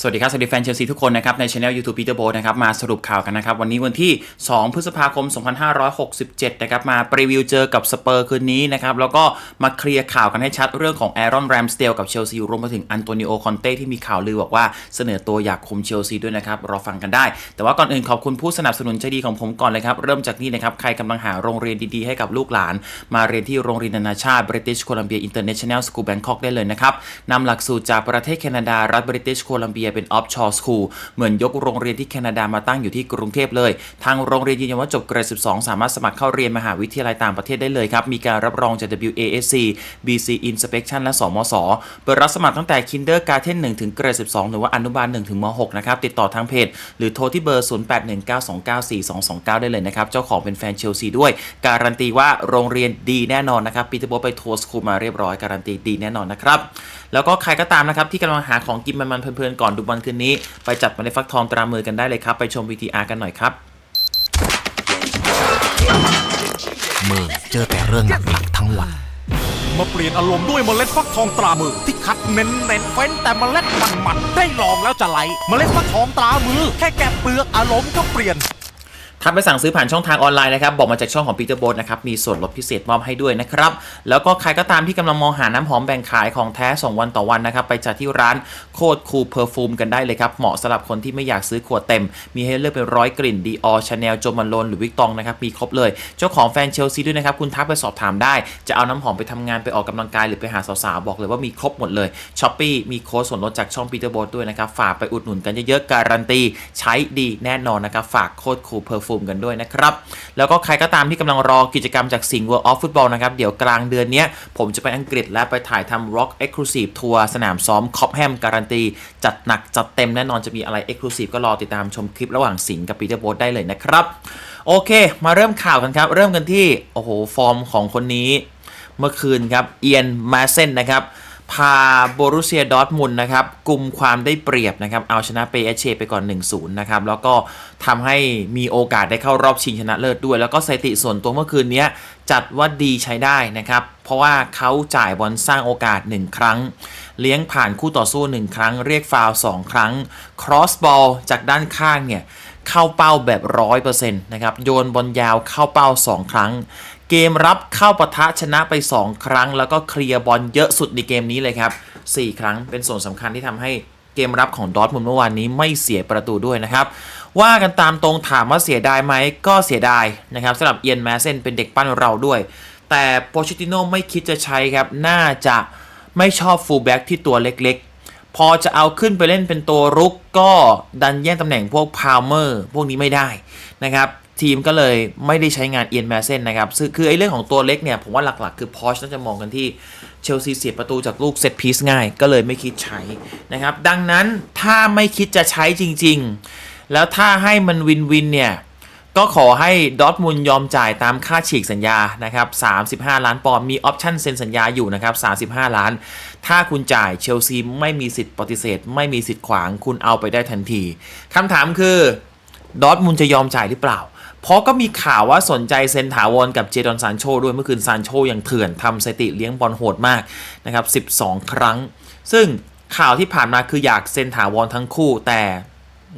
สวัสดีครับ สวัสดีแฟนเชลซีทุกคนนะครับ ในช anel YouTube Peter b o นะครับ มาสรุปข่าวกันนะครับ วันนี้วันที่ 2 พฤษภาคม 2567 นะครับ มารีวิวเจอกับสเปอร์คืนนี้นะครับ แล้วก็มาเคลียร์ข่าวกันให้ชัดเรื่องของแอรอนแรมสเตลกับเชลซีรวมไปถึงอันโตนิโอคอนเต้ที่มีข่าวลือบอกว่าเสนอตัวอยากคุมเชลซีด้วยนะครับรอฟังกันได้ แต่ว่าก่อนอื่นขอบคุณผู้สนับสนุนใจดีของผมก่อนเลยครับเริ่มจากนี่นะครับใครกำลังหาโรงเรียนดีๆให้กับลูกหลาน มาเรียนที่โรงเรียนนานาชาติ British Columbia International School Bangkok ได้เลยนะครับนำหลักสูตรจากประเทศแคนาดารัฐ British Columbia เป็น offshore school เหมือนยกโรงเรียนที่แคนาดามาตั้งอยู่ที่กรุงเทพเลย ทางโรงเรียนยืนยันว่าจบเกรด 12 สามารถสมัครเข้าเรียนมหาวิทยาลัยต่างประเทศได้เลยครับ มีการรับรองจาก WASC BC Inspection และ สมศเปิดรับสมัครตั้งแต่ Kindergarten 1ถึงเกรด 12 หรือว่าอนุบาล1ถึงม 6 นะครับ ติดต่อทางเพจ หรือโทรที่เบอร์ 0819294229 ได้เลยนะครับ เจ้าของเป็นแฟนเชลซีด้วย การันตีว่าโรงเรียนดีแน่นอนนะครับปีเตอร์โบไปทัวร์สคูลมาเรียบร้อยการันตีดีแน่นอนนะครับ แล้วก็ใครก็ตามนะครับที่กำลังหาของกินมันๆเพลินๆก่อนดูบอลคืนนี้ ไปจัดมาในฟักทองตรามือกันได้เลยครับไปชม VTR กันหน่อยครับมือเจอแต่เรื่องหนักๆทั้งวันมาเปลี่ยนอารมณ์ด้วยเมล็ดฟักทองตรามือ ที่คัดเน้นเน้นๆเฟ้นแต่เมล็ดมันมันๆได้ลองแล้วจะไหล เมล็ดฟักทองตรามือ แค่แกะเปลือกอารมณ์ก็เปลี่ยน ถ้าไปสั่งซื้อผ่านช่องทางออนไลน์นะครับ บอกมาจากช่องของ Peter b o t นะครับ มีส่วนลดพิเศษมอบให้ด้วยนะครับ แล้วก็ใครก็ตามที่กำลังมองหาน้ำหอมแบ่งขายของแท้ 2 วันต่อวันนะครับ ไปจัดที่ร้านโคตรคูลเพอร์ฟูมกันได้เลยครับ เหมาะสำหรับคนที่ไม่อยากซื้อขวดเต็ม มีให้เลือกเป็นร้อยกลิ่นดีออชาแนลโจมันโลนหรือวิกตองนะครับ มีครบเลย เจ้าของแฟนเชลซีด้วยนะครับ คุณทักไปสอบถามได้ จะเอาน้ำหอมไปทำงานไปออกกำลังกายหรือไปหาสาวๆ บอกเลยว่ามีครบหมดเลยช้อปปี้มีโค้ดส่วนลดจากช่อง Peter b o t ด้วยนะครับ ฝากไปอุดหนุนกันเยอะๆ การันตี ใช้ดีแน่นอนนะครับ ฝากโค้ดคูลเพอร์ฟูมกันด้วยนะครับ แล้วก็ใครก็ตามที่กำลังรอกิจกรรมจากสิงห์ World of Football นะครับ เดี๋ยวกลางเดือนนี้ผมจะไปอังกฤษและไปถ่ายทำ Rock Exclusive ทัวร์สนามซ้อมคอปแฮมการันตี จัดหนักจัดเต็มแน่นอนจะมีอะไร Exclusive ก็รอติดตามชมคลิประหว่างสิงห์กับปีเตอร์โบได้เลยนะครับโอเค มาเริ่มข่าวกันครับ เริ่มกันที่โอ้โหฟอร์มของคนนี้ เมื่อคืนครับเอียนมาเซนนะครับ พาโบรุเซียดอร์ทมุนนะครับกลุ่มความได้เปรียบนะครับ เอาชนะเปเอเชไปก่อน 1-0 นะครับ แล้วก็ทำให้มีโอกาสได้เข้ารอบชิงชนะเลิศด้วย แล้วก็สถิติส่วนตัวเมื่อคืนนี้จัดว่าดีใช้ได้นะครับ เพราะว่าเขาจ่ายบอลสร้างโอกาส 1 ครั้ง เลี้ยงผ่านคู่ต่อสู้ 1 ครั้ง เรียกฟาว2ครั้ง ครอสบอลจากด้านข้างเนี่ยเข้าเป้าแบบ 100%นะครับ โยนบอลยาวเข้าเป้า 2 ครั้ง เกมรับเข้าปะทะชนะไป 2 ครั้ง แล้วก็เคลียร์บอลเยอะสุดในเกมนี้เลยครับ 4 ครั้งเป็นส่วนสำคัญที่ทำให้เกมรับของดอทมุนเมื่อวานนี้ไม่เสียประตูด้วยนะครับ ว่ากันตามตรงถามว่าเสียดายไหมก็เสียดายนะครับสำหรับเอียนแมสเซนเป็นเด็กปั้นเราด้วย แต่โปชิติโน่ไม่คิดจะใช้ครับ น่าจะไม่ชอบฟูลแบ็กที่ตัวเล็กๆ พอจะเอาขึ้นไปเล่นเป็นตัวรุกก็ดันแย่งตำแหน่งพวกพาวเมอร์พวกนี้ไม่ได้นะครับ ทีมก็เลยไม่ได้ใช้งานเอียนแมสเซนนะครับคือไอ้เรื่องของตัวเล็กเนี่ย ผมว่าหลักๆ คือพอชน่าจะมองกันที่เชลซีเสียประตูจากลูกเซตพีซง่าย ก็เลยไม่คิดใช้นะครับ ดังนั้นถ้าไม่คิดจะใช้จริง ๆ แล้วถ้าให้มันวินวินเนี่ย ก็ขอให้ดอทมุนยอมจ่ายตามค่าฉีกสัญญานะครับ35 ล้านปอนด์มีออปชั่นเซ็นสัญญาอยู่นะครับ35 ล้าน ถ้าคุณจ่ายเชลซีไม่มีสิทธิ์ปฏิเสธ ไม่มีสิทธิ์ขวางคุณเอาไปได้ทันทีคำถามคือดอทมุนจะยอมจ่ายหรือเปล่า เพราะก็มีข่าวว่าสนใจเซนถาวรกับเจดอนซานโชด้วยเมื่อคืนซานโชยังเถื่อนทำสติเลี้ยงบอลโหดมากนะครับ 12 ครั้ง ซึ่งข่าวที่ผ่านมาคืออยากเซนถาวรทั้งคู่ แต่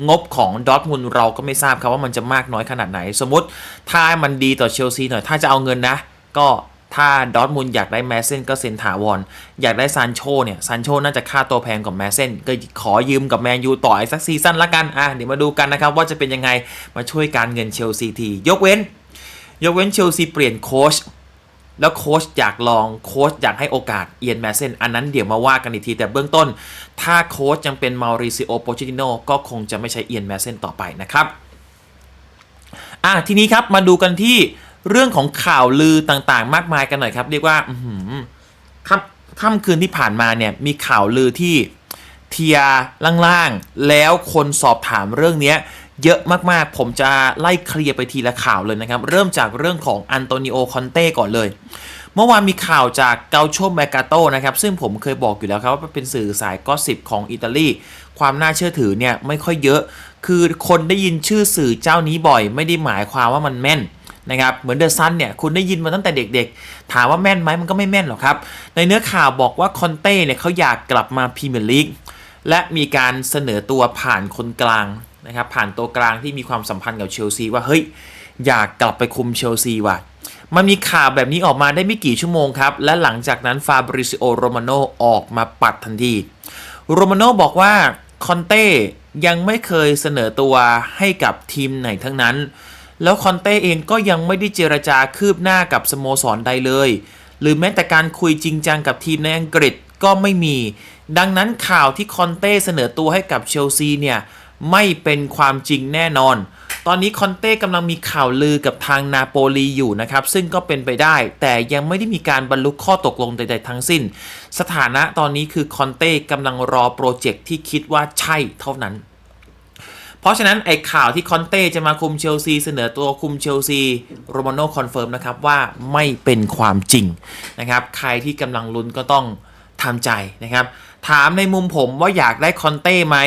งบของดอทมุนเราก็ไม่ทราบครับว่ามันจะมากน้อยขนาดไหน สมมติถ้ามันดีต่อเชลซีหน่อย ถ้าจะเอาเงินนะ ก็ ถ้าดอทมุนอยากได้แมสเซนก็เซ็นถาวรอยากได้ซานโชเนี่ยซานโชน่าจะค่าตัวแพงกว่าแมสเซนก็ขอยืมกับแมนยูต่ออีกสักซีซั่นละกันอะเดี๋ยวมาดูกันนะครับว่าจะเป็นยังไงมาช่วยการเงินเชลซีทียกเว้น ยกเว้นเชลซีเปลี่ยนโค้ชแล้วโค้ชอยากลองโค้ชอยากให้โอกาสเอียนแมสเซนอันนั้นเดี๋ยวมาว่ากันอีกที แต่เบื้องต้น ถ้าโค้ชยังเป็นมาริซิโอโปชิติโนก็คงจะไม่ใช้เอียนแมสเซนต่อไปนะครับอะทีนี้ครับมาดูกันที่ เรื่องของข่าวลือต่างๆ มากมายกันหน่อยครับ เรียกว่าอื้อหือค่ำค่ำคืนที่ผ่านมาเนี่ยมีข่าวลือที่เทียร์ล่างๆ แล้วคนสอบถามเรื่องนี้เยอะมากๆ ผมจะไล่เคลียร์ไปทีละข่าวเลยนะครับ เริ่มจากเรื่องของอันโตนิโอคอนเต้ก่อนเลย เมื่อวานมีข่าวจากเกาโชแมกาโตนะครับ ซึ่งผมเคยบอกอยู่แล้วครับว่าเป็นสื่อสายก็สิบของอิตาลี ความน่าเชื่อถือเนี่ยไม่ค่อยเยอะ คือคนได้ยินชื่อสื่อเจ้านี้บ่อย ไม่ได้หมายความว่ามันแม่น นะครับเหมือนเดอะซันเนี่ยคุณได้ยินมาตั้งแต่เด็กๆ ถามว่าแม่นไหมมันก็ไม่แม่นหรอกครับ ในเนื้อข่าวบอกว่าคอนเต้เนี่ยเขาอยากกลับมาพรีเมียร์ลีกและมีการเสนอตัวผ่านคนกลางนะครับผ่านตัวกลางที่มีความสัมพันธ์กับเชลซีว่าเฮ้ยอยากกลับไปคุมเชลซีว่ะมันมีข่าวแบบนี้ออกมาได้ไม่กี่ชั่วโมงครับ และหลังจากนั้นฟาบริซิโอโรมาโนออกมาปัดทันทีโรมาโนบอกว่าคอนเต้ยังไม่เคยเสนอตัวให้กับทีมไหนทั้งนั้น แล้วคอนเต้เองก็ยังไม่ได้เจรจาคืบหน้ากับสโมสรใดเลย หรือแม้แต่การคุยจริงจังกับทีมในอังกฤษก็ไม่มี ดังนั้นข่าวที่คอนเต้เสนอตัวให้กับเชลซีเนี่ยไม่เป็นความจริงแน่นอน ตอนนี้คอนเต้กำลังมีข่าวลือกับทางนาโปลีอยู่นะครับ ซึ่งก็เป็นไปได้ แต่ยังไม่ได้มีการบรรลุข้อตกลงใดๆทั้งสิ้น สถานะตอนนี้คือคอนเต้กำลังรอโปรเจกต์ที่คิดว่าใช่เท่านั้น ราะฉะนั้นไอ้ข่าวที่คอนเต้จะมาคุมเชลซีเสนอตัวคุมเชลซีโรมาโน่คอนเฟิร์มนะครับว่าไม่เป็นความจริงนะครับ ใครที่กำลังลุ้นก็ต้องทำใจนะครับ ถามในมุมผมว่าอยากได้คอนเต้ไหม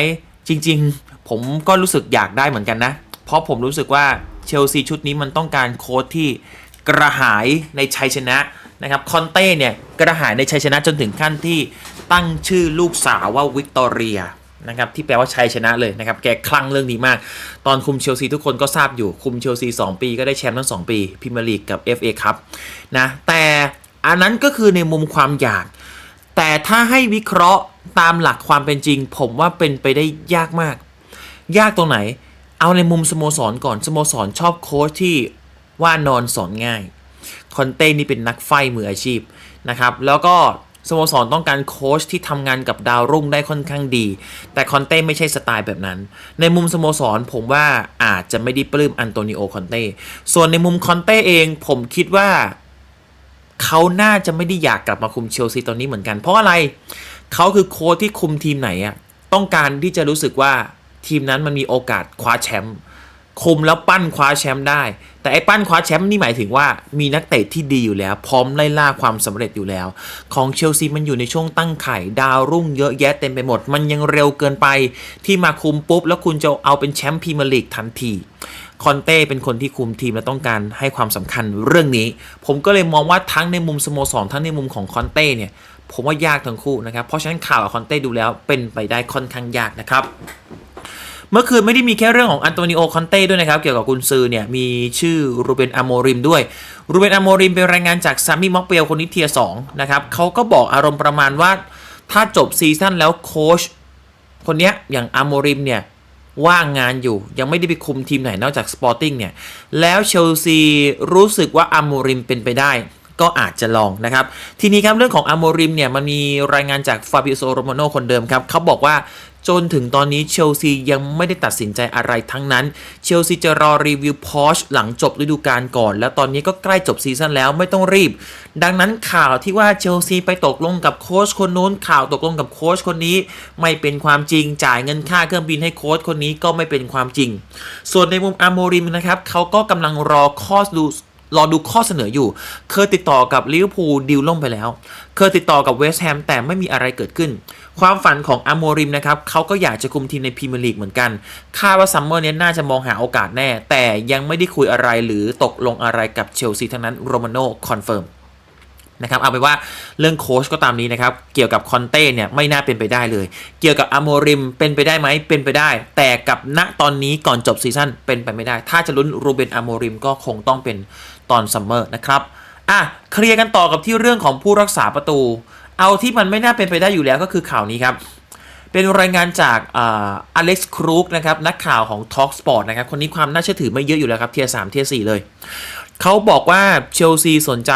จริง ๆ ผมก็รู้สึกอยากได้เหมือนกันนะ เพราะผมรู้สึกว่าเชลซีชุดนี้มันต้องการโค้ชที่กระหายในชัยชนะนะครับคอนเต้เนี่ยกระหายในชัยชนะจนถึงขั้นที่ตั้งชื่อลูกสาวว่าวิกตอเรีย นะครับที่แปลว่าชัยชนะเลยนะครับแกคลั่งเรื่องนี้มาก ตอนคุมเชลซีทุกคนก็ทราบอยู่คุมเชลซี2 ปีก็ได้แชมป์ทั้ง 2 ปีพรีเมียร์ลีกกับ FA ครับนะแต่อันนั้นก็คือในมุมความอยาก แต่ถ้าให้วิเคราะห์ตามหลักความเป็นจริง ผมว่าเป็นไปได้ยากมาก ยากตรงไหน เอาในมุมสโมสรก่อนสโมสรชอบโค้ชที่ว่านอนสอนง่ายคอนเต้นี่เป็นนักไฟมืออาชีพนะครับแล้วก็ สโมสรต้องการโค้ชที่ทำงานกับดาวรุ่งได้ค่อนข้างดี แต่คอนเต้ไม่ใช่สไตล์แบบนั้น ในมุมสโมสรผมว่าอาจจะไม่ได้ปลื้มอันโตนิโอคอนเต้ส่วนในมุมคอนเต้เองผมคิดว่าเขาน่าจะไม่ได้อยากกลับมาคุมเชลซีตอนนี้เหมือนกัน เพราะอะไรเขาคือโค้ชที่คุมทีมไหนอะต้องการที่จะรู้สึกว่าทีมนั้นมันมีโอกาสคว้าแชมป์ คุมแล้วปั้นคว้าแชมป์ได้ แต่ไอ้ปั้นคว้าแชมป์นี่หมายถึงว่ามีนักเตะที่ดีอยู่แล้ว พร้อมไล่ล่าความสำเร็จอยู่แล้ว ของเชลซีมันอยู่ในช่วงตั้งไข่ดาวรุ่งเยอะแยะเต็มไปหมด มันยังเร็วเกินไปที่มาคุมปุ๊บ แล้วคุณจะเอาเป็นแชมป์พรีเมียร์ลีกทันทีคอนเต้เป็นคนที่คุมทีมและต้องการให้ความสำคัญเรื่องนี้ ผมก็เลยมองว่าทั้งในมุมสโมสรทั้งในมุมของคอนเต้เนี่ยผมว่ายากทั้งคู่นะครับเพราะฉะนั้นข่าวกับคอนเต้ดูแล้วเป็นไปได้ค่อนข้างยากนะครับ เมื่อคืนไม่ได้มีแค่เรื่องของอันโตนิโอคอนเต้ด้วยนะครับ เกี่ยวกับกุนซือเนี่ยมีชื่อรูเบนอโมริมด้วยรูเบนอโมริมเป็นรายงานจากซามิม็อกเปลคนนี้เทียสองนะครับเขาก็บอกอารมณ์ประมาณว่า ถ้าจบซีซั่นแล้วโค้ชคนเนี้ยอย่างอโมริมเนี่ยว่างงานอยู่ยังไม่ได้ไปคุมทีมไหนนอกจากสปอร์ติ้งเนี่ยแล้วเชลซีรู้สึกว่าอาโมริมเป็นไปได้ก็อาจจะลองนะครับ ทีนี้ครับเรื่องของอาโมริมเนี่ยมันมีรายงานจากฟาบิโซโรมาโนคนเดิมครับเขาบอกว่า จนถึงตอนนี้เชลซียังไม่ได้ตัดสินใจอะไรทั้งนั้น เชลซีจะรอรีวิวพอชหลังจบฤดูกาลก่อน แล้วตอนนี้ก็ใกล้จบซีซั่นแล้วไม่ต้องรีบ ดังนั้นข่าวที่ว่าเชลซีไปตกลงกับโค้ชคนนู้นข่าวตกลงกับโค้ชคนนี้ ไม่เป็นความจริงจ่ายเงินค่าเครื่องบินให้โค้ชคนนี้ก็ไม่เป็นความจริง ส่วนในมุมอาโมริมนะครับเขาก็กำลังรอข้อดูรอดูข้อเสนออยู่ เคยติดต่อกับลิเวอร์พูลดิวล่มไปแล้ว เคยติดต่อกับเวสต์แฮมแต่ไม่มีอะไรเกิดขึ้น ความฝันของอาโมริมนะครับเขาก็อยากจะคุมทีมในพรีเมียร์ลีกเหมือนกันคาดว่าซัมเมอร์นี้น่าจะมองหาโอกาสแน่ แต่ยังไม่ได้คุยอะไรหรือตกลงอะไรกับเชลซีทั้งนั้นโรมาโน่คอนเฟิร์มนะครับเอาไปว่าเรื่องโค้ชก็ตามนี้นะครับเกี่ยวกับคอนเต้เนี่ยไม่น่าเป็นไปได้เลย เกี่ยวกับอโมริมเป็นไปได้ไหมเป็นไปได้ แต่กับณตอนนี้ก่อนจบซีซั่นเป็นไปไม่ได้ ถ้าจะลุ้นรูเบนอโมริมก็คงต้องเป็นตอนซัมเมอร์นะครับอะเคลียร์กันต่อกับที่เรื่องของผู้รักษาประตู เอาที่มันไม่น่าเป็นไปได้อยู่แล้วก็คือข่าวนี้ครับ เป็นรายงานจากอเล็กซ์ครูกนะครับนักข่าวของ Talk Sport นะครับคนนี้ความน่าเชื่อถือไม่เยอะอยู่แล้วครับเทียสามเทียสี่เลย เขาบอกว่าเชลซีสนใจ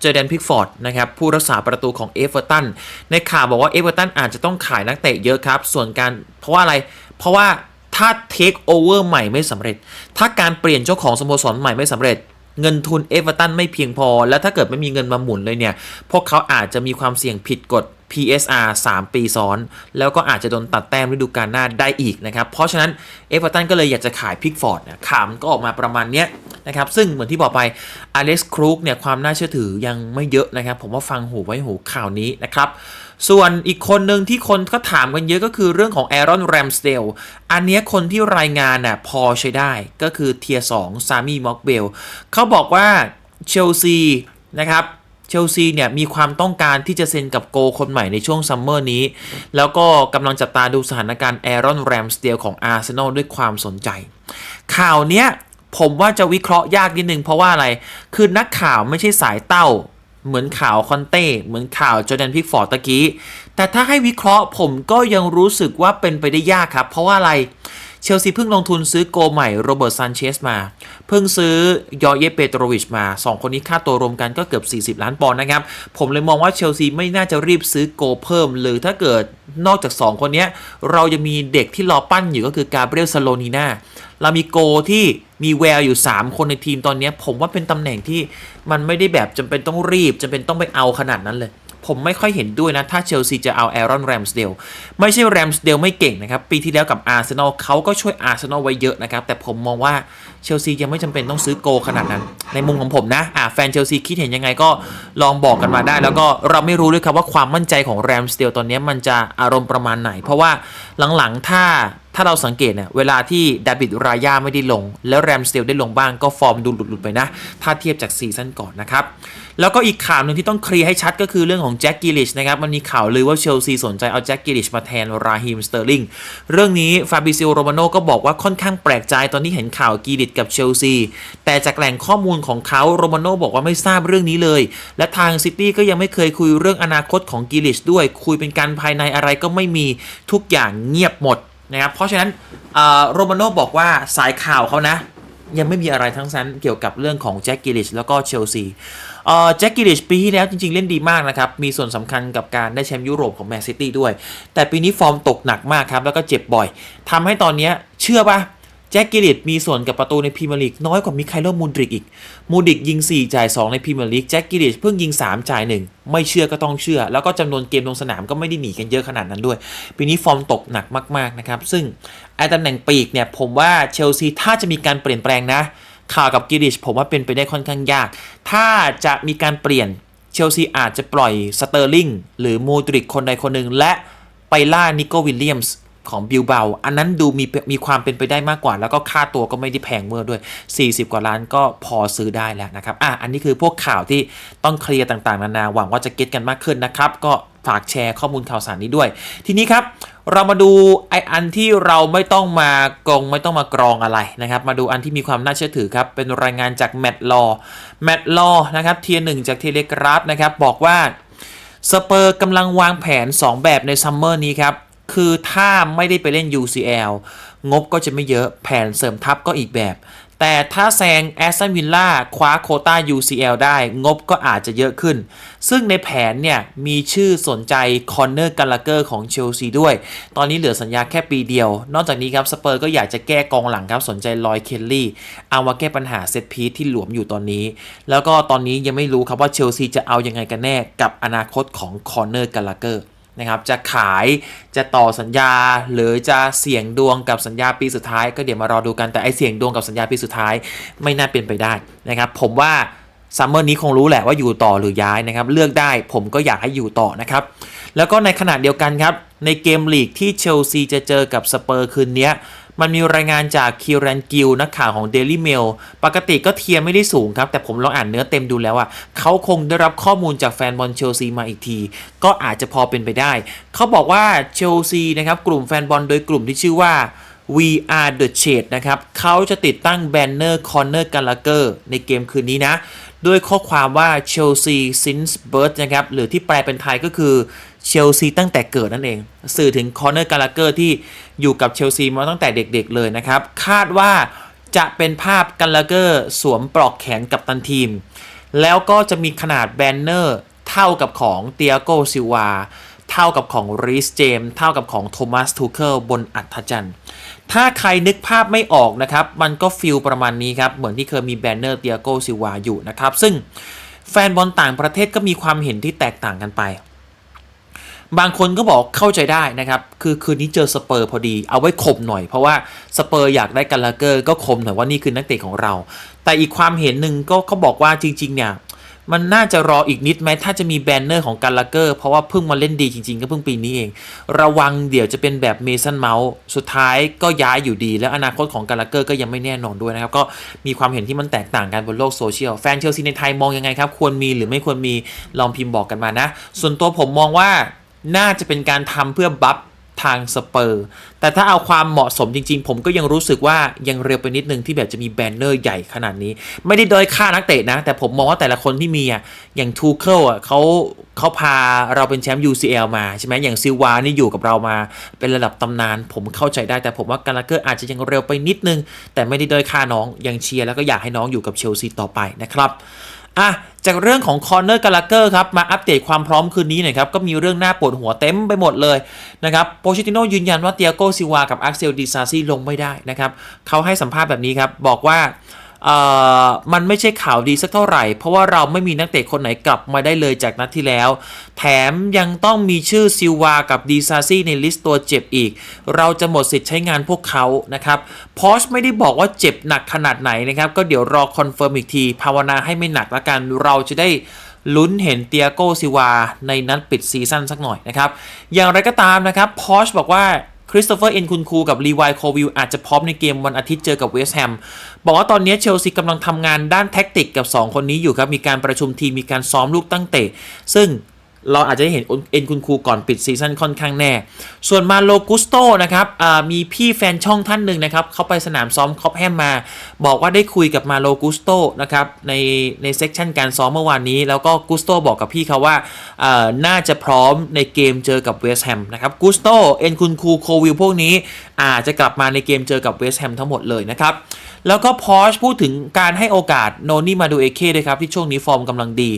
เจอแดนพิกฟอร์ดนะครับผู้รักษาประตูของเอเวอร์ตันในข่าวบอกว่าเอเวอร์ตันอาจจะต้องขายนักเตะเยอะครับ ส่วนการเพราะว่าอะไร เพราะว่าถ้าเทคโอเวอร์ใหม่ไม่สำเร็จ ถ้าการเปลี่ยนเจ้าของสโมสรใหม่ไม่สำเร็จ เงินทุนเอเวอร์ตันไม่เพียงพอ แล้วถ้าเกิดไม่มีเงินมาหมุนเลยเนี่ย พวกเขาอาจจะมีความเสี่ยงผิดกฎ PSR 3 ปีซ้อน แล้วก็อาจจะโดนตัดแต้มฤดูกาลหน้าได้อีกนะครับ เพราะฉะนั้นเอเวอร์ตันก็เลยอยากจะขายพิกฟอร์ดเนี่ยข่าวมันก็ออกมาประมาณเนี้ยนะครับ ซึ่งเหมือนที่บอกไปอเล็กซ์ครูกเนี่ยความน่าเชื่อถือยังไม่เยอะนะครับ ผมว่าฟังหูไว้หูข่าวนี้นะครับ ส่วนอีกคนหนึ่งที่คนก็ถามกันเยอะก็คือเรื่องของแอรอนแรมสเดลอันนี้คนที่รายงานน่ะพอใช้ได้ก็คือเทียร์สองซามีม็อกเบลเขาบอกว่าเชลซีนะครับเชลซีเนี่ยมีความต้องการที่จะเซ็นกับโกคนใหม่ในช่วงซัมเมอร์นี้ แล้วก็กำลังจับตาดูสถานการณ์แอรอนแรมสเดลของอาร์เซนอลด้วยความสนใจ ข่าวเนี้ยผมว่าจะวิเคราะห์ยากนิดนึงเพราะว่าอะไร คือนักข่าวไม่ใช่สายเต้า เหมือนข่าวคอนเต้ เหมือนข่าวจอแดนพิกฟอร์ดตะกี้ แต่ถ้าให้วิเคราะห์ผมก็ยังรู้สึกว่าเป็นไปได้ยากครับ เพราะว่าอะไรเชลซีเพิ่งลงทุนซื้อโกใหม่โรเบิร์ตซานเชสมา เพิ่งซื้อยอเยเปโตรวิชมา 2 คนนี้ค่าตัวรวมกันก็เกือบ 40 ล้านปอนด์นะครับ ผมเลยมองว่าเชลซีไม่น่าจะรีบซื้อโกเพิ่ม หรือถ้าเกิดนอกจาก 2 คนนี้เรายังมีเด็กที่รอปั้นอยู่ก็คือกาเบรียลซาโลนีนาเรามีโกที่ มีแววอยู่ 3 คนในทีมตอนนี้ ผมว่าเป็นตำแหน่งที่มันไม่ได้แบบจำเป็นต้องรีบจำเป็นต้องไปเอาขนาดนั้นเลย ผมไม่ค่อยเห็นด้วยนะ ถ้าเชลซีจะเอาแอรอนแรมสเดลไม่ใช่แรมสเดลไม่เก่งนะครับ ปีที่แล้วกับอาร์เซนอลเขาก็ช่วยอาร์เซนอลไว้เยอะนะครับ แต่ผมมองว่าเชลซียังไม่จำเป็นต้องซื้อโกขนาดนั้น ในมุมของผมนะอ่าแฟนเชลซีคิดเห็นยังไงก็ลองบอกกันมาได้ แล้วก็เราไม่รู้ด้วยครับว่าความมั่นใจของแรมสเดลตอนนี้มันจะอารมณ์ประมาณไหน เพราะว่าหลังๆถ้า ถ้าเราสังเกตเนี่ยเวลาที่ดาบิดรายาไม่ได้ลง แล้วแรมสเตลได้ลงบ้างก็ฟอร์มดูหลุดๆไปนะ ถ้าเทียบจากซีซั่นก่อนนะครับ แล้วก็อีกข่าวหนึ่งที่ต้องเคลียร์ให้ชัดก็คือเรื่องของแจ็คกิลิชนะครับมันมีข่าวลือว่าเชลซีสนใจเอาแจ็คกิลิชมาแทนราฮิมสเตอร์ลิงเรื่องนี้ฟาบิซิโอโรมาโนก็บอกว่าค่อนข้างแปลกใจตอนที่เห็นข่าวกิลิชกับเชลซีแต่จากแหล่งข้อมูลของเขาโรมาโนบอกว่าไม่ทราบเรื่องนี้เลย และทางซิตี้ก็ยังไม่เคยคุยเรื่องอนาคตของกิลิชด้วย คุยเป็นการภายในอะไรก็ไม่มีทุกอย่างเงียบหมด นะครับเพราะฉะนั้นโรมาโนบอกว่าสายข่าวเขานะ ยังไม่มีอะไรทั้งนั้นเกี่ยวกับเรื่องของแจ็คกิลิชแล้วก็เชลซีแจ็คกิลิชปีที่แล้วจริง ๆ เล่นดีมากนะครับ มีส่วนสำคัญกับการได้แชมป์ยุโรปของแมนซิตี้ด้วย แต่ปีนี้ฟอร์มตกหนักมากครับ แล้วก็เจ็บบ่อยทำให้ตอนเนี้ยเชื่อปะ แจ็คกิลิชมีส่วนกับประตูในพรีเมียร์ลีกน้อยกว่ามิคไคลโลมูดริกอีก มูดริกยิง 4 จ่าย 2 ในพรีเมียร์ลีกแจ็คกิลิชเพิ่งยิง 3 จ่าย 1 ไม่เชื่อก็ต้องเชื่อ แล้วก็จำนวนเกมลงสนามก็ไม่ได้หนีกันเยอะขนาดนั้นด้วย ปีนี้ฟอร์มตกหนักมากๆนะครับ ซึ่งไอ้ตำแหน่งปีกเนี่ยผมว่าเชลซีถ้าจะมีการเปลี่ยนแปลงนะ ข่าวกับกิริชผมว่าเป็นไปได้ค่อนข้างยาก ถ้าจะมีการเปลี่ยนเชลซีอาจจะปล่อยสเตอร์ลิงหรือมูดริกคนใดคนหนึ่งและไปล่านิโกวิลเลียมส์ ของบิลเบาอันนั้นดูมีมีความเป็นไปได้มากกว่า แล้วก็ค่าตัวก็ไม่ได้แพงเมื่อด้วย 40 กว่าล้านก็พอซื้อได้แล้วนะครับอะอันนี้คือพวกข่าวที่ต้องเคลียร์ต่างๆ นานาหวังว่าจะเก็ตกันมากขึ้นนะครับ ก็ฝากแชร์ข้อมูลข่าวสารนี้ด้วย ทีนี้ครับ เรามาดูไออันที่เราไม่ต้องมากรงไม่ต้องมากรองอะไรนะครับ มาดูอันที่มีความน่าเชื่อถือครับ เป็นรายงานจากแมตต์ลอแมตต์ลอนะครับเทียหนึ่งจากเทเลกราฟนะครับบอกว่าสเปอร์กำลังวางแผน 2 แบบในซัมเมอร์นี้ครับ คือถ้าไม่ได้ไปเล่น UCL งบก็จะไม่เยอะแผนเสริมทัพก็อีกแบบ แต่ถ้าแซงแอสตันวิลล่าคว้าโคต้า UCL ได้งบก็อาจจะเยอะขึ้น ซึ่งในแผนเนี่ย มีชื่อสนใจคอนเนอร์กัลลาเกอร์ของเชลซีด้วย ตอนนี้เหลือสัญญาแค่ปีเดียว นอกจากนี้ครับสเปอร์ก็อยากจะแก้กองหลังครับสนใจลอยเคลลี่เอามาแก้ปัญหาเซตพีทที่หลวมอยู่ตอนนี้ แล้วก็ตอนนี้ยังไม่รู้ครับว่าเชลซีจะเอายังไงกันแน่กับอนาคตของคอนเนอร์กัลลาเกอร์ นะครับจะขายจะต่อสัญญา หรือจะเสี่ยงดวงกับสัญญาปีสุดท้าย ก็เดี๋ยวมารอดูกันแต่ไอเสี่ยงดวงกับสัญญาปีสุดท้ายไม่น่าเป็นไปได้นะครับ ผมว่าซัมเมอร์นี้คงรู้แหละว่าอยู่ต่อหรือย้ายนะครับ เลือกได้ผมก็อยากให้อยู่ต่อนะครับ แล้วก็ในขณะเดียวกันครับ ในเกมลีกที่เชลซีจะเจอกับสเปอร์คืนนี้ มันมีรายงานจากคิวแรนกิลนักข่าวของ Daily Mail ปกติก็เทียร์ไม่ได้สูงครับ แต่ผมลองอ่านเนื้อเต็มดูแล้วอะเขาคงได้รับข้อมูลจากแฟนบอลเชลซีมาอีกที ก็อาจจะพอเป็นไปได้ เขาบอกว่าเชลซีนะครับกลุ่มแฟนบอลโดยกลุ่มที่ชื่อว่า We are the Shade นะครับเขาจะติดตั้งแบนเนอร์คอนเนอร์กาลาเกอร์ในเกมคืนนี้นะ ด้วยข้อความว่า Chelsea since birth นะครับ หรือที่แปลเป็นไทยก็คือ เชลซีตั้งแต่เกิดนั่นเอง สื่อถึงคอนเนอร์กาลาเกอร์ที่อยู่กับเชลซีมาตั้งแต่เด็กๆเลยนะครับ คาดว่าจะเป็นภาพกาลาเกอร์สวมปลอกแขนกับตันทีม แล้วก็จะมีขนาดแบนเนอร์เท่ากับของเตียโกซิวาเท่ากับของรีสเจมเท่ากับของโทมัสทูเคิลบนอัฐจันทร์ถ้าใครนึกภาพไม่ออกนะครับ มันก็ฟิลประมาณนี้ครับ เหมือนที่เคยมีแบนเนอร์เตียโกซิวาอยู่นะครับ ซึ่งแฟนบอลต่างประเทศก็มีความเห็นที่แตกต่างกันไป บางคนก็บอกเข้าใจได้นะครับ คือคืนนี้เจอสเปอร์พอดี เอาไว้ข่มหน่อยเพราะว่าสเปอร์อยากได้กันลาเกอร์ก็ข่มหน่อยว่านี่คือนักเตะของเรา แต่อีกความเห็นหนึ่งก็เขาบอกว่าจริง ๆ เนี่ย มันน่าจะรออีกนิดไหมถ้าจะมีแบนเนอร์ของการลาเกอร์เพราะว่าเพิ่งมาเล่นดีจริง ๆ ก็เพิ่งปีนี้เอง ระวังเดี๋ยวจะเป็นแบบเมสันเมาส์สุดท้ายก็ย้ายอยู่ดี แล้วอนาคตของการลาเกอร์ก็ยังไม่แน่นอนด้วยนะครับก็มีความเห็นที่มันแตกต่างกันบนโลกโซเชียลแฟนเชลซีในไทยมองยังไงครับควรมีหรือไม่ควรมีลองพิมพ์บอกกันมานะ ส่วนตัวผมมองว่า น่าจะเป็นการทำเพื่อบัฟทางสเปอร์ แต่ถ้าเอาความเหมาะสมจริง ๆ ผมก็ยังรู้สึกว่ายังเร็วไปนิดนึงที่แบบจะมีแบนเนอร์ใหญ่ขนาดนี้ ไม่ได้โดยค่านักเตะนะ แต่ผมมองว่าแต่ละคนที่มีอะอย่างทูเคิลอะเขาเขาพาเราเป็นแชมป์ UCL มาใช่ไหมอย่างซิลวานี่อยู่กับเรามาเป็นระดับตำนาน ผมเข้าใจได้แต่ผมว่าการลาเกอร์อาจจะยังเร็วไปนิดนึง แต่ไม่ได้โดยค่าน้องยังเชียร์แล้วก็อยากให้น้องอยู่กับเชลซีต่อไปนะครับอะ จากเรื่องของคอนเนอร์กาลาเกอร์ครับมาอัปเดตความพร้อมคืนนี้หน่อยครับก็มีเรื่องหน้าปวดหัวเต็มไปหมดเลยนะครับโปชิติโนยืนยันว่าเตียโกซิวากับอักเซลดิซาซีลงไม่ได้นะครับเขาให้สัมภาษณ์แบบนี้ครับบอกว่า มันไม่ใช่ข่าวดีสักเท่าไหร่ เพราะว่าเราไม่มีนักเตะคนไหนกลับมาได้เลยจากนัดที่แล้ว แถมยังต้องมีชื่อซิลวากับดีซาซี่ในลิสต์ตัวเจ็บอีก เราจะหมดสิทธิ์ใช้งานพวกเขานะครับพอชไม่ได้บอกว่าเจ็บหนักขนาดไหนนะครับ ก็เดี๋ยวรอคอนเฟิร์มอีกที ภาวนาให้ไม่หนักละกัน เราจะได้ลุ้นเห็นเตียโกซิวาในนัดปิดซีซั่นสักหน่อยนะครับ อย่างไรก็ตามนะครับพอชบอกว่า คริสโตเฟอร์เอ็นคุนคูกับลีวายโควิลอาจจะพร้อมในเกมวันอาทิตย์เจอกับเวสต์แฮมบอกว่าตอนนี้เชลซีกำลังทำงานด้านแท็กติกกับ 2 คนนี้อยู่ครับ มีการประชุมทีมมีการซ้อมลูกตั้งเตะซึ่ง เราอาจจะได้เห็นเอ็นคุณครูก่อนปิดซีซั่นค่อนข้างแน่ ส่วนมาโลกุสโตนะครับมีพี่แฟนช่องท่านหนึ่งนะครับเขาไปสนามซ้อมคอปแฮมมา บอกว่าได้คุยกับมาโลกุสโตนะครับในในเซกชันการซ้อมเมื่อวานนี้ แล้วก็กุสโตบอกกับพี่เขาว่าอ่าน่าจะพร้อมในเกมเจอกับเวสต์แฮมนะครับกุสโตเอ็นคุณครูโควิลพวกนี้อาจจะกลับมาในเกมเจอกับเวสต์แฮมทั้งหมดเลยนะครับ แล้วก็พอชพูดถึงการให้โอกาสโนนี่มาดูเอเคด้วยครับที่ช่วงนี้ฟอร์มกำลังดี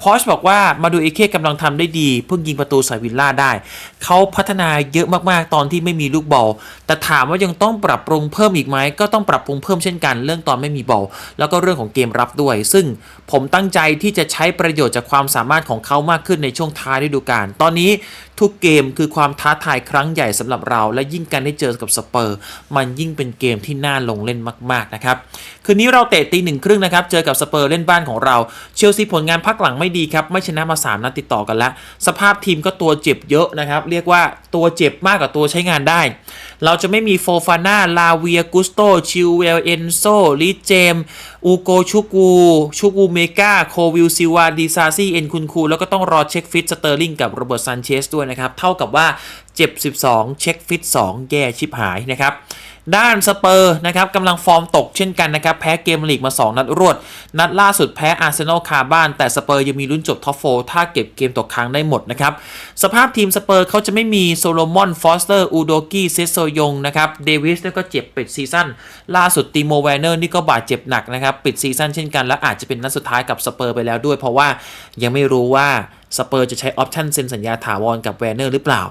พอชบอกว่ามาดูเอเคกำลังทำได้ดี เพิ่งยิงประตูใส่วิลล่าได้ เขาพัฒนาเยอะมากๆตอนที่ไม่มีลูกบอล แต่ถามว่ายังต้องปรับปรุงเพิ่มอีกไหมก็ต้องปรับปรุงเพิ่มเช่นกันเรื่องตอนไม่มีบอลแล้วก็เรื่องของเกมรับด้วย ซึ่งผมตั้งใจที่จะใช้ประโยชน์จากความสามารถของเขามากขึ้นในช่วงท้ายฤดูกาลตอนนี้ ทุกเกมคือความท้าทายครั้งใหญ่สำหรับเรา และยิ่งการได้เจอกับสเปอร์ มันยิ่งเป็นเกมที่น่าลงเล่นมาก ๆ นะครับ คืนนี้เราเตะตีหนึ่งครึ่งนะครับ เจอกับสเปอร์เล่นบ้านของเรา เชลซีผลงานพักหลังไม่ดีครับ ไม่ชนะมา 3 นัดติดต่อกันแล้ว สภาพทีมก็ตัวเจ็บเยอะนะครับ เรียกว่าตัวเจ็บมากกว่าตัวใช้งานได้ เราจะไม่มีโฟฟาน่า ลาเวีย กุสโต ชิวเวล เอนโซ ลิเจม อูโกชุกูชุกูเมกา โควิลซิวา ดีซาซี่ เอ็นคุนคู แล้วก็ต้องรอเช็คฟิตสเตอร์ลิงกับโรเบิร์ตซันเชสด้วยนะครับ เท่ากับว่าเจ็บ 12 เช็คฟิต 2 แย่ชิบหายนะครับ ด้านสเปอร์นะครับกำลังฟอร์มตกเช่นกันนะครับแพ้เกมลีกมา 2 นัดรวด นัดล่าสุดแพ้อาร์เซนอลคาบ้าน แต่สเปอร์ยังมีลุ้นจบท็อปโฟถ้าเก็บเกมตกค้างได้หมดนะครับ สภาพทีมสเปอร์เขาจะไม่มีโซโลมอนฟอสเตอร์อูโดกี้เซโซยงนะครับเดวิสก็เจ็บปิดซีซั่นล่าสุดตีโมแวนเนอร์นี่ก็บาดเจ็บหนักนะครับปิดซีซั่นเช่นกันและอาจจะเป็นนัดสุดท้ายกับสเปอร์ไปแล้วด้วย เพราะว่ายังไม่รู้ว่า สเปอร์จะใช้ออปชั่นเซ็นสัญญาถาวรกับแวนเนอร์หรือเปล่า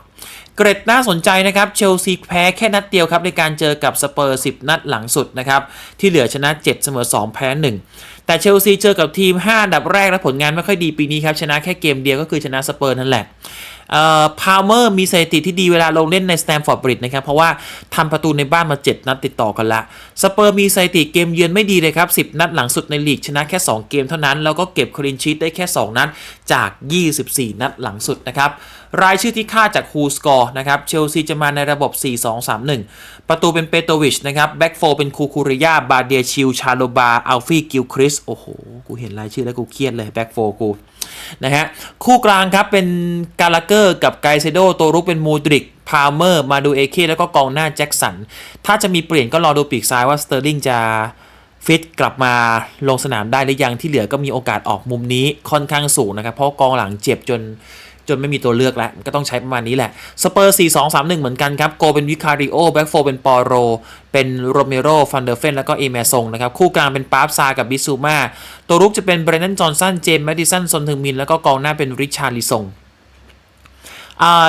เกรดน่าสนใจนะครับ เชลซีแพ้แค่นัดเดียวครับ ในการเจอกับสเปอร์ 10 นัดหลังสุดนะครับ ที่เหลือชนะ 7 เสมอ 2 แพ้ 1 แต่เชลซีเจอกับทีม 5 อันดับแรกและผลงานไม่ค่อยดีปีนี้ครับ ชนะแค่เกมเดียวก็คือชนะสเปอร์นั่นแหละ เอ่อพาวเมอร์มีสถิติที่ดีเวลาลงเล่นในสแตมฟอร์ดบริดจ์นะครับ เพราะว่าทำประตูในบ้านมา 7 นัดติดต่อกันละสเปอร์มีสถิติเกมเยือนไม่ดีเลยครับ 10 นัดหลังสุดในลีกชนะแค่ 2 เกมเท่านั้น แล้วก็เก็บคลีนชีตได้แค่ 2 นัดจาก 24 นัดหลังสุดนะครับรายชื่อที่ค่าจากฮูสกอร์นะครับเชลซีจะมาในระบบ 4-2-3-1 ประตูเป็นเปโตวิชนะครับแบ็กโฟเป็นคูคูริยาบาเดียชิลชาโลบาอัลฟี่กิลคริสโอ้โหกูเห็นรายชื่อแล้วกูเครียดเลยแบ็กโฟกู นะฮะคู่กลางครับเป็นกาลาเกอร์กับไกเซโดตัวรุกเป็นมูดริกพาเมอร์มาดูเอเคแล้วก็กองหน้าแจ็คสัน ถ้าจะมีเปลี่ยนก็รอดูปีกซ้ายว่าสเตอร์ลิงจะฟิตกลับมาลงสนามได้หรือยังที่เหลือก็มีโอกาสออกมุมนี้ค่อนข้างสูงนะครับ เพราะกองหลังเจ็บจน จนไม่มีตัวเลือกแล้วก็ต้องใช้ประมาณนี้แหละสเปอร์4 2 3 1 เหมือนกันครับโกเป็นวิคาริโอแบ็กโฟเป็นปอโร เป็นโรเมโรฟันเดอร์เฟนแล้วก็เอเมซงนะครับ คู่กลางเป็นปาร์ฟซากับบิซูมาตัวรุกจะเป็นเบรนนันจอห์นสันเจมส์แมดิสันซอนทึงมินแล้วก็กองหน้าเป็นริชาร์ลิซงอ่า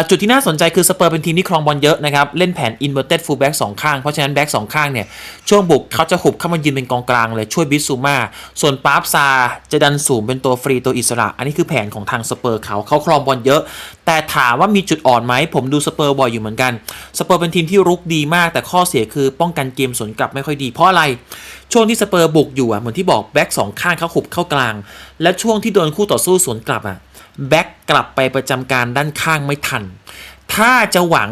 จุดที่น่าสนใจคือสเปอร์เป็นทีมที่ครองบอลเยอะนะครับ เล่นแผน inverted full back สองข้าง เพราะฉะนั้นแบ็กสองข้างเนี่ย ช่วงบุกเขาจะหุบเข้ามายืนเป็นกองกลางเลยช่วยบิสซูมา ส่วนปาร์ฟซาจะดันสูงเป็นตัวฟรีตัวอิสระ อันนี้คือแผนของทางสเปอร์เขาเขาครองบอลเยอะ แต่ถามว่ามีจุดอ่อนไหม ผมดูสเปอร์บ่อยอยู่เหมือนกันสเปอร์เป็นทีมที่รุกดีมาก แต่ข้อเสียคือป้องกันเกมสวนกลับไม่ค่อยดีเพราะอะไร ช่วงที่สเปอร์บุกอยู่อะเหมือนที่บอกแบ็กสองข้างเขาขุบเข้ากลาง และช่วงที่โดนคู่ต่อสู้สวนกลับอะแบ็กกลับไปประจำการด้านข้างไม่ทัน ถ้าจะหวัง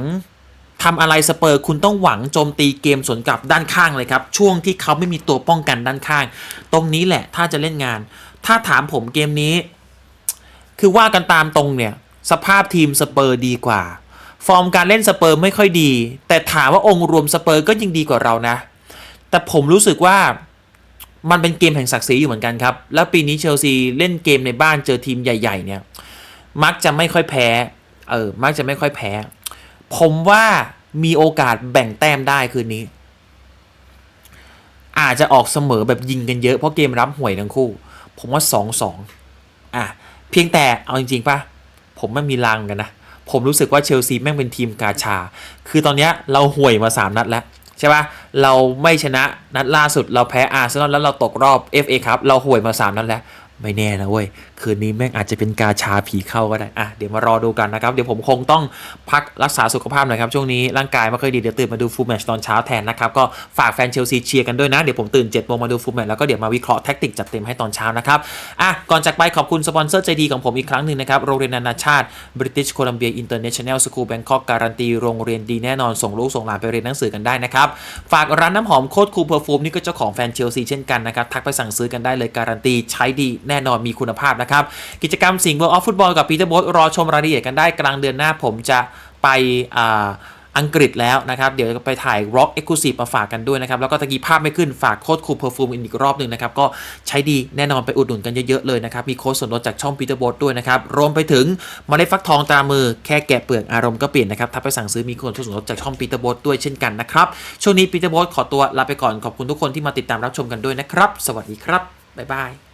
ทำอะไรสเปอร์คุณต้องหวังโจมตีเกมสวนกลับด้านข้างเลยครับ ช่วงที่เขาไม่มีตัวป้องกันด้านข้าง ตรงนี้แหละถ้าจะเล่นงาน ถ้าถามผมเกมนี้ คือว่ากันตามตรงเนี่ย สภาพทีมสเปอร์ดีกว่า ฟอร์มการเล่นสเปอร์ไม่ค่อยดี แต่ถามว่าองค์รวมสเปอร์ก็ยังดีกว่าเรานะ แต่ผมรู้สึกว่ามันเป็นเกมแห่งศักดิ์ศรีอยู่เหมือนกันครับ แล้วปีนี้เชลซีเล่นเกมในบ้านเจอทีมใหญ่ ๆ เนี่ย มักจะไม่ค่อยแพ้ เออ มักจะไม่ค่อยแพ้ ผมว่ามีโอกาสแบ่งแต้มได้คืนนี้ อาจจะออกเสมอแบบยิงกันเยอะเพราะเกมรับห่วยทั้งคู่ ผมว่าสองสองอะ เพียงแต่เอาจริงๆป่ะ ผมไม่มีลังกันนะ ผมรู้สึกว่าเชลซีแม่งเป็นทีมกาชา คือตอนเนี้ยเราห่วยมา3นัดแล้วใช่ปะ เราไม่ชนะนัดล่าสุด เราแพ้อาร์เซนอลแล้วเราตกรอบ FA ครับ เราห่วยมา 3 นัดแล้ว ไม่แน่นะเว้ย คืนนี้แม่งอาจจะเป็นกาชาผีเข้าก็ได้ อะเดี๋ยวมารอดูกันนะครับ เดี๋ยวผมคงต้องพักรักษาสุขภาพหน่อยครับ ช่วงนี้ร่างกายไม่ค่อยดี เดี๋ยวตื่นมาดูฟูลแมชตอนเช้าแทนนะครับ ก็ฝากแฟนเชลซีเชียร์กันด้วยนะ เดี๋ยวผมตื่น7จ็ดโมงมาดูฟูลแมชแล้วก็เดี๋ยวมาวิเคราะห์แท็กติกจัดเต็มให้ตอนเช้านะครับ อะก่อนจากไปขอบคุณสปอนเซอร์ใจดีของผมอีกครั้งหนึ่งนะครับโรงเรียนนานาชาติ British Columbia International School Bangkok การันตีโรงเรียนดีแน่นอนส่งลูกส่งหลานไปเรียนหนังสือกันได้นะครับฝากร้านน้ำหอมโคตรคูลเพอร์ฟูมนี่ก็เจ้าของแฟนเชลซีเช่นกันนะครับทักไปสั่งซื้อกันได้เลยการันตีใช้ดีแน่นอนมีคุณภาพนะครับกิจกรรมสิงห์เวิร์ออฟฟุตบอลกับปีเตอร์โบสรอชมรายละเอียดกันได้กลางเดือนหน้าผมจะไปอ่าอังกฤษแล้วนะครับ เดี๋ยวไปถ่าย Rock Exclusive มาฝากกันด้วยนะครับ แล้วก็ตะกี้ภาพไม่ขึ้นฝากโค้ดคูลเพอร์ฟูมอีกรอบหนึ่งนะครับ ก็ใช้ดีแน่นอนไปอุดหนุนกันเยอะ ๆ เลยนะครับ มีโค้ดส่วนลดจากช่องปีเตอร์โบสด้วยนะครับ รวมไปถึงเมล็ดฟักทองตามือแค่แกะเปลือกอารมณ์ก็เปลี่ยนนะครับ ถ้าไปสั่งซื้อมีโค้ดส่วนลดจากช่องปีเตอร์โบสด้วยเช่นกันนะครับ ช่วงนี้ปีเตอร์บสขอตัวลาไปก่อนขอบคุณทุกคนที่มาติดตามรับชมกันด้วยนะครับ สวัสดีครับบ๊ายบาย